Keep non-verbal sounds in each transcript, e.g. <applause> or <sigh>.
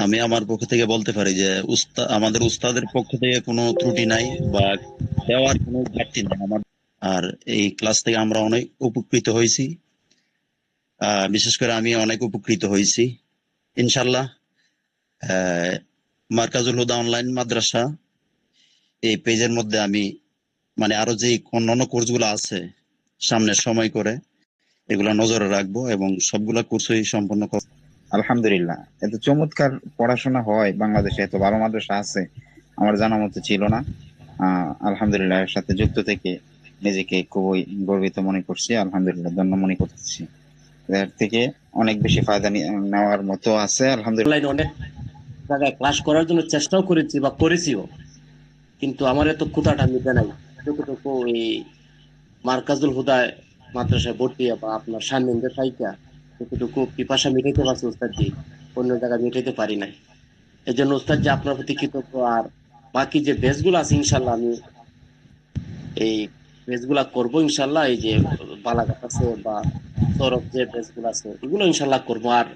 আমি আমার পক্ষ থেকে বলতে পারি যে আমাদের উস্তাদের পক্ষ থেকে কোনো ত্রুটি নাই বা দেওয়ার কোনো ঘাটতি নাই আমার। আর এই ক্লাস থেকে আমরা অনেক উপকৃত হয়েছি। বিশেষ করে আমি অনেক উপকৃত হয়েছি। ইনশাল্লাহ মার্কাজুল হুদা অনলাইন মাদ্রাসা এই পেজের মধ্যে আমি মানে আরও যে অন্যান্য কোর্সগুলো আছে সামনে সময় করে এগুলা নজরে রাখব এবং সবগুলা কোর্সই সম্পন্ন করব। আলহামদুলিল্লাহ। এত চমৎকার পড়াশোনা হয় বাংলাদেশে, এত ভালো মাদ্রাসা আছে, আমার জানা মতো ছিল না। আলহামদুলিল্লাহ এর সাথে যুক্ত থেকে নিজেকে খুবই গর্বিত মনে করছি, আলহামদুলিল্লাহ ধন্য মনে করতেছি এর থেকে অনেক বেশি ফায়দা নেওয়ার মতো আছে, আলহামদুলিল্লাহ। অনেক জায়গায় ক্লাস করার জন্য চেষ্টাও করেছি বা করেছিও, কিন্তু আমার এত ক্ষুধাটা মিটে নাই। যতটুকু এই মার্কাজুল হুদায় মাদ্রাসায় ভর্তি বা আপনার সান্নিধ্যে থাইকা যতটুকু পিপাসা মিটাইতে পারছি উস্তাদজি অন্য জায়গায় মিটাইতে পারি নাই। এই জন্য উস্তাদজি আপনার প্রতি কৃতজ্ঞ। আর বাকি যে বেসগুলো আছে ইনশাল্লাহ আমি এই বেসগুলা করব ইনশাল্লাহ এই যে বালাঘাট আছে বা সৌরভ যে বেসগুলো আছে, এগুলো ইনশাল্লাহ করব। আর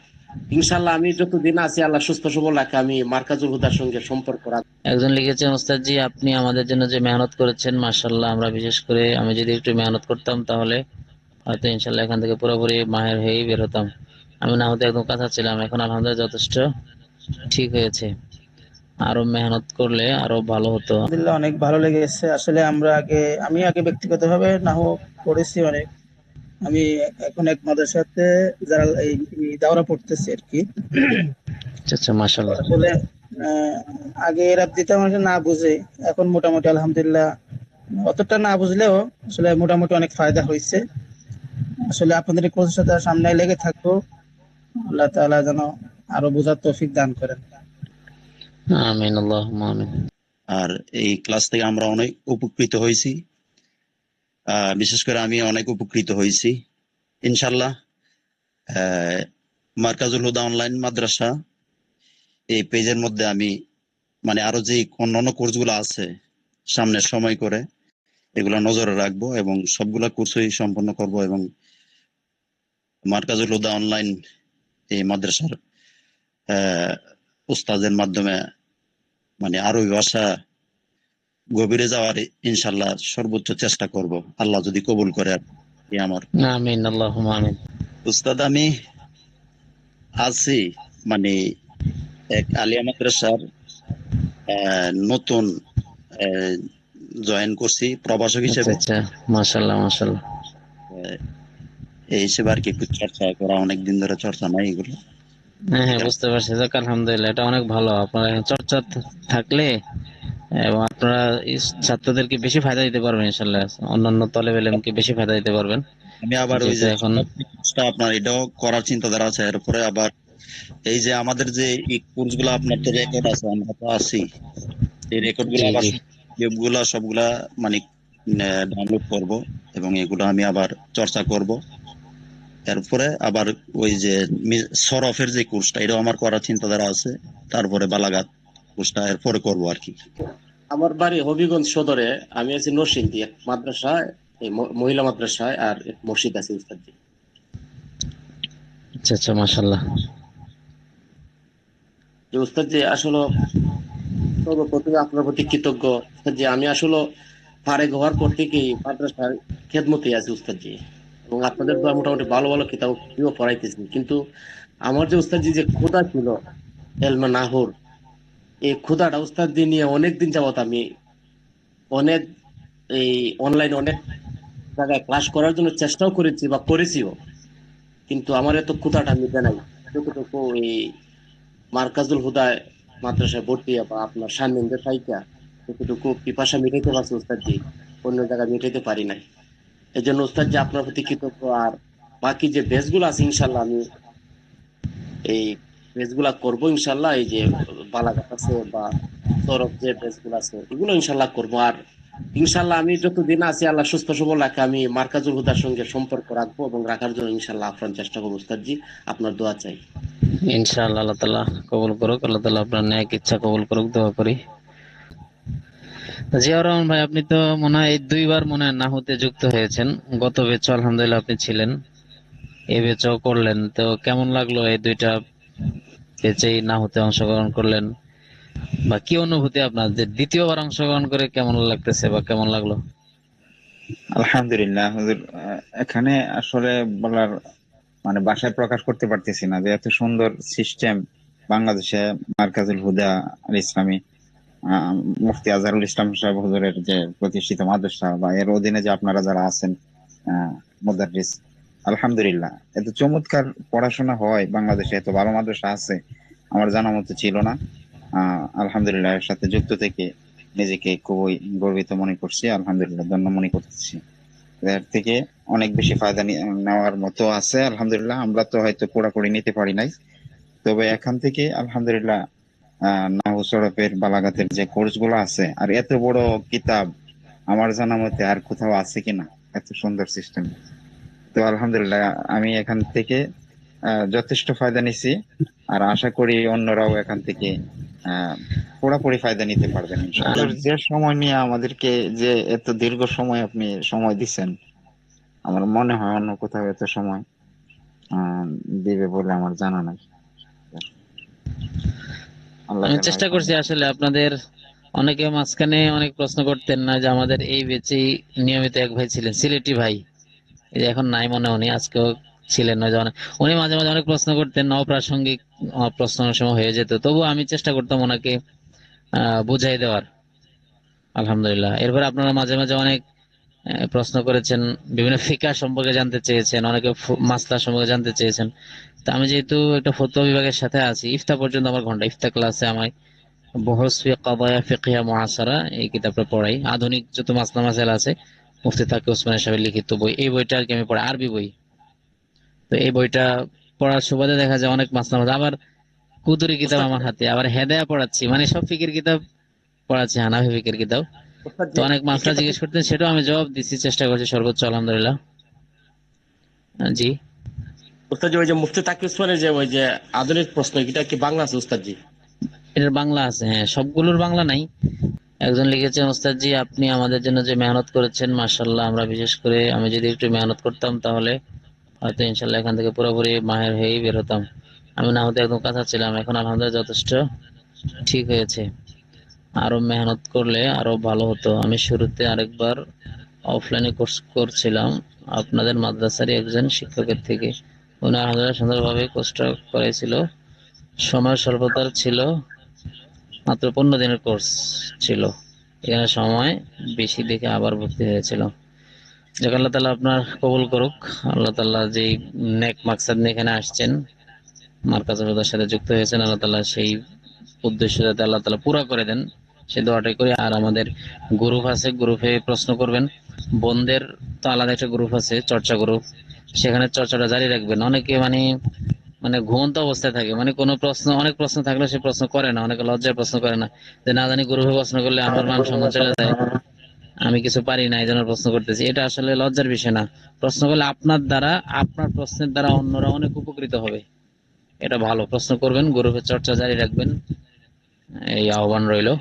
ইনশাল্লাহ আমি যতদিন আছি, আল্লাহ সুস্থ সবল রাখে। আমি মার্কাজুল হুদার সঙ্গে সম্পর্ক রাখব। একজন লিখেছেন, ওস্তাদজি, আপনি আমাদের জন্য যে মেহনত করেছেন মাশাল্লাহ আমরা বিশেষ করে, আমি যদি একটু মেহনত করতাম তাহলে হয়তো ইনশাল্লাহ এখান থেকে পুরোপুরি মাহের হয়েই বের হতাম। আমি না হতে একদম কাঁচা ছিলাম এখন আলহামদুলিল্লাহ যথেষ্ট ঠিক হয়েছে। আরও মেহনত করলে আরও ভালো হতো। আলহামদুলিল্লাহ অনেক ভালো লেগেছে। আসলে আমরা আগে আমি আগে ব্যক্তিগতভাবে নাহ পড়েছি অনেক। আমি এখন এক মাদ্রাসাতে যারা এই দাওরা পড়তেছি আর কি। আচ্ছা আচ্ছা মাশাল্লাহ আসলে আগে এরা দিতাম না বুঝে এখন মোটামুটি আলহামদুলিল্লাহ অতটা না বুঝলেও আসলে মোটামুটি অনেক ফায়দা হয়েছে। আসলে আপনাদের কোচের সাথে সামনে লেগে থাকব। আল্লাহ তাআলা যেন আরও বোঝার তৌফিক দান করেন। আমিন আল্লাহ আমিন। আর এই ক্লাস থেকে আমরা অনেক উপকৃত হয়েছি। আহ, বিশেষ করে আমি অনেক উপকৃত হয়েছি। ইনশাল্লাহ আহ, মার্কাজুল হুদা অনলাইন মাদ্রাসা এই পেজের মধ্যে আমি মানে আরও যে অন্যান্য কোর্সগুলো আছে সামনে সময় করে এগুলা নজরে রাখব এবং সবগুলা কোর্সই সম্পন্ন করব এবং মার্কাজুল হুদা অনলাইন এই মাদ্রাসার উস্তাদের মাধ্যমে মানে আরবি ভাষা গভীরে যাওয়ার ইনশাল্লাহ সর্বোচ্চ চেষ্টা করব। আল্লাহ যদি কবুল করে আমার। আমিন আল্লাহ আমিন। উস্তাদ আমি আছি মানে এক আলিয়া মাদ্রাসার নতুন জয়েন করছি প্রভাষক আচ্ছা হিসেবে। আচ্ছা মাশাল্লাহ মাশাল্লাহ আহ, এই হিসেবে আর কি একটু চর্চা করা অনেকদিন ধরে চর্চা নাই এগুলো। হ্যাঁ হ্যাঁ বুঝতে পারছি। যাক আলহামদুলিল্লাহ এটা অনেক ভালো। আপনার চর্চা থাকলে এবং আপনারা ছাত্রদেরকে বেশি ফায়দা দিতে পারবেন ইনশাল্লাহ। অন্যান্য তলেব এলেমকে বেশি ফায়দা দিতে পারবেন। আমি আবার ওই যে এখন আপনার এটাও করার চিন্তাধারা আছে। এরপরে আবার এই যে আমাদের যে এই কোর্সগুলো আপনার তো রেকর্ড আছে আমরা তো আছি। এই রেকর্ডগুলো আবার জি। সবগুলা মানে ডাউনলোড করব এবং এগুলো আমি আবার চর্চা করব। এরপরে আবার ওই যে সরফের যে কোর্সটা এটাও আমার করার চিন্তাধারা আছে। তারপরে বালাঘাট কোর্সটা এরপরে করব আর কি। আমার বাড়ি হবিগঞ্জ সদরে আমি আছি নরসিংদী মাদ্রাসায় এই মহিলা মাদ্রাসায় আর মসজিদ আছে উস্তাদজি আচ্ছা আচ্ছা মাশাল্লাহ যে উস্তাদজি আসলে সর্বপ্রথমে আপনার প্রতি কৃতজ্ঞ যে আমি আসলে ফারেক হওয়ার পর থেকেই মাদ্রাসার খেদমতে আছি উস্তাদজি এবং আপনাদের দ্বারা মোটামুটি ভালো ভালো কিতাব পড়াইতেছি। কিন্তু আমার যে উস্তাদজি যে ক্ষুদা ছিল, এলমা নাহুর এই ক্ষুদাটা উস্তাদজি নিয়ে অনেকদিন যাবত আমি অনেক এই অনলাইনে অনেক জায়গায় ক্লাস করার জন্য চেষ্টাও করেছি বা করেছিও। কিন্তু আমার এত ক্ষুদাটা মিটে নাই। যতটুকু এই মার্কাজুল হুদায় মাদ্রাসায় ভর্তি বা আপনার সান্নিধ্যে থাইকা যতটুকু পিপাসা মিটাইতে পারছি উস্তাদজি। অন্য জায়গায় মিটাইতে পারি নাই। এই জন্য উস্তাদজি আপনার প্রতি কৃতজ্ঞ আর বাকি যে বেসগুলো আছে, ইনশাল্লাহ আমি এই বেসগুলা করব, ইনশাল্লাহ, এই যে বালাঘাট আছে বা সৌরভ যে বেসগুলো আছে, এগুলো ইনশাল্লাহ করব। আর ইনশাল্লাহ আমি যতদিন আছি, আল্লাহ সুস্থ সবল রাখে, আমি মার্কাজুল হুদার সঙ্গে সম্পর্ক রাখব এবং রাখার জন্য ইনশাল্লাহ আপ্রাণ চেষ্টা করব উস্তাদজি, আপনার দোয়া চাই। ইনশাআল্লাহ, আল্লাহ তালা কবুল করুক, আল্লাহ তালা আপনার ন্যায় ইচ্ছা কবুল করুক, দোয়া করি। জিয়াউর রহমান ভাই, আপনি তো মনে হয় দুইবার মনে হয় নাহুতে যুক্ত হয়েছেন। গত বেচ আলহামদুলিল্লাহ আপনি ছিলেন এই বেচও করলেন। তো কেমন লাগল এই দুইটা বেঁচেই না হতে অংশগ্রহণ করলেন? বা কি অনুভূতি আপনার? যে দ্বিতীয়বার অংশগ্রহণ করে কেমন লাগতেছে বা কেমন লাগল? আলহামদুলিল্লাহ, হুজুর এখানে আসলে বলার মানে বাসায় প্রকাশ করতে পারতেছি না যে এত সুন্দর সিস্টেম বাংলাদেশে মার্কাজুল হুদা আল ইসলামী মুফতি আজহারুল ইসলাম সাহেব হুজুরের যে প্রতিষ্ঠিত মাদ্রাসা বা এর অধীনে যে আপনারা যারা আছেন আহ, মুদাররিস আলহামদুলিল্লাহ। এত চমৎকার পড়াশোনা হয় বাংলাদেশে এত ভালো মাদ্রাসা আছে আমার জানা মতো ছিল না। আলহামদুলিল্লাহ এর সাথে যুক্ত থেকে নিজেকে খুবই গর্বিত মনে করছি আলহামদুলিল্লাহ ধন্য মনে করতেছি। এর থেকে অনেক বেশি ফায়দা নেওয়ার মতো আছে আলহামদুলিল্লাহ। আমরা তো হয়তো পুরোপুরি নিতে পারি নাই। তবে এখান থেকে আলহামদুলিল্লাহ আহ বালাগাতের যে কোর্সগুলো আছে, আর এত বড় কিতাব আমার জানা মতে আর কোথাও আছে কিনা, এত সুন্দর সিস্টেম তো আলহামদুলিল্লাহ, আমি এখান থেকে যথেষ্ট ফায়দা নিছি, আর আশা করি অন্যরাও এখান থেকে পুরোপুরি ফায়দা নিতে পারবেন। যে সময় নিয়ে আমাদেরকে যে এত দীর্ঘ সময় আপনি সময় দিচ্ছেন, আমার মনে হয় অন্য কোথাও এত সময় দিবে বলে আমার জানা নাই আমি চেষ্টা করছি আসলে আপনাদের অনেকে মাঝখানে অনেক প্রশ্ন করতেন না যে আমাদের এই বেচেই নিয়মিত এক ভাই ছিলেন। সিলেটি ভাই। এই যে এখন নাই মনে উনি আজকেও ছিলেন উনি মাঝে মাঝে অনেক প্রশ্ন করতেন অপ্রাসঙ্গিক প্রশ্ন সময় হয়ে যেত। তবু আমি চেষ্টা করতাম ওনাকে আহ বুঝাই দেওয়ার। আলহামদুলিল্লাহ। এরপর আপনারা মাঝে মাঝে অনেক প্রশ্ন করেছেন বিভিন্ন ফিকা সম্পর্কে জানতে চেয়েছেন অনেকে মাসলা সম্পর্কে জানতে চেয়েছেন। তা আমি যেহেতু একটা ফতোয়া বিভাগের সাথে আছি ইফতা পর্যন্ত আমার ঘণ্টা ইফতা ক্লাসে আমায় বহস ফি কাদায়া ফিকহিয়া মুআসারা এই কিতাবটা পড়াই। আধুনিক যত মাসলা মাসাইল আছে মুফতি তাকি ওসমান সাহেবের লিখিত বই এই বইটা আর কি আমি পড়াই আরবি বই। তো এই বইটা পড়ার সুবাদে দেখা যায় অনেক মাসলা মাসাইল আবার কুদুরি কিতাব আমার হাতে আবার হেদায়া পড়াচ্ছি। মানে সব ফিকির কিতাব পড়াচ্ছি হানাফি ফিকির কিতাব। তো অনেক মাসলা <laughs> জিজ্ঞেস করতেন সেটাও আমি জবাব দিচ্ছি চেষ্টা করছি সর্বোচ্চ আলহামদুলিল্লাহ। জি। ওস্তাদ ওই যে মুফতি তাকি উসমানের যে ওই যে আধুনিক প্রশ্ন এটা কি বাংলা আছে এটার বাংলা আছে হ্যাঁ সবগুলোর বাংলা নাই। একজন লিখেছেন ওস্তাদ জি আপনি আমাদের জন্য যে মেহনত করেছেন মাশাল্লাহ আমরা বিশেষ করে আমি যদি একটু মেহনত করতাম তাহলে হয়তো ইনশাল্লাহ এখান থেকে পুরোপুরি মাহের হয়েই বের হতাম। আমি না হতে একদম কাঁচা ছিলাম এখন আলহামদুলিল্লাহ যথেষ্ট ঠিক হয়েছে। আরও মেহনত করলে আরও ভালো হতো। আমি শুরুতে আরেকবার অফলাইনে কোর্স করছিলাম আপনাদের মাদ্রাসারই একজন শিক্ষকের থেকে। উনি আলহামদুলিল্লাহ সুন্দরভাবে কোর্সটা করাইছিল। সময় স্বল্পতার ছিল, মাত্র পনেরো দিনের কোর্স ছিল। এখানে সময় বেশি দেখে আবার ভর্তি হয়েছিল। যাক, আল্লাহ তালা আপনার কবুল করুক। আল্লাহ তাল্লাহ যেই নেক মাকসাদ নিয়ে এখানে আসছেন মার্কাজের সাথে যুক্ত হয়েছেন, আল্লাহ তালা সেই উদ্দেশ্য যাতে আল্লাহ তালা পুরা করে দেন। সেই দোয়াটাই করি। আর আমাদের গ্রুপ আছে গ্রুপে প্রশ্ন করবেন। বোনদের তো আলাদা একটা গ্রুপ আছে, চর্চা গ্রুপ সেখানে চর্চাটা জারি রাখবেন। অনেকে মানে মানে ঘুমন্ত অবস্থায় থাকে। মানে কোনো প্রশ্ন, অনেক প্রশ্ন থাকলে সে প্রশ্ন করে না। অনেকে লজ্জায় প্রশ্ন করে না। যে না জানি গ্রুপে প্রশ্ন করলে আমার মান সম্মান চলে যায়। আমি কিছু পারি না, এই জন্য প্রশ্ন করতেছি। এটা আসলে লজ্জার বিষয় না। প্রশ্ন করলে আপনার দ্বারা, আপনার প্রশ্নের দ্বারা অন্যরা অনেক উপকৃত হবে। এটা ভালো। প্রশ্ন করবেন গ্রুপে চর্চা জারি রাখবেন। এই আহ্বান রইল।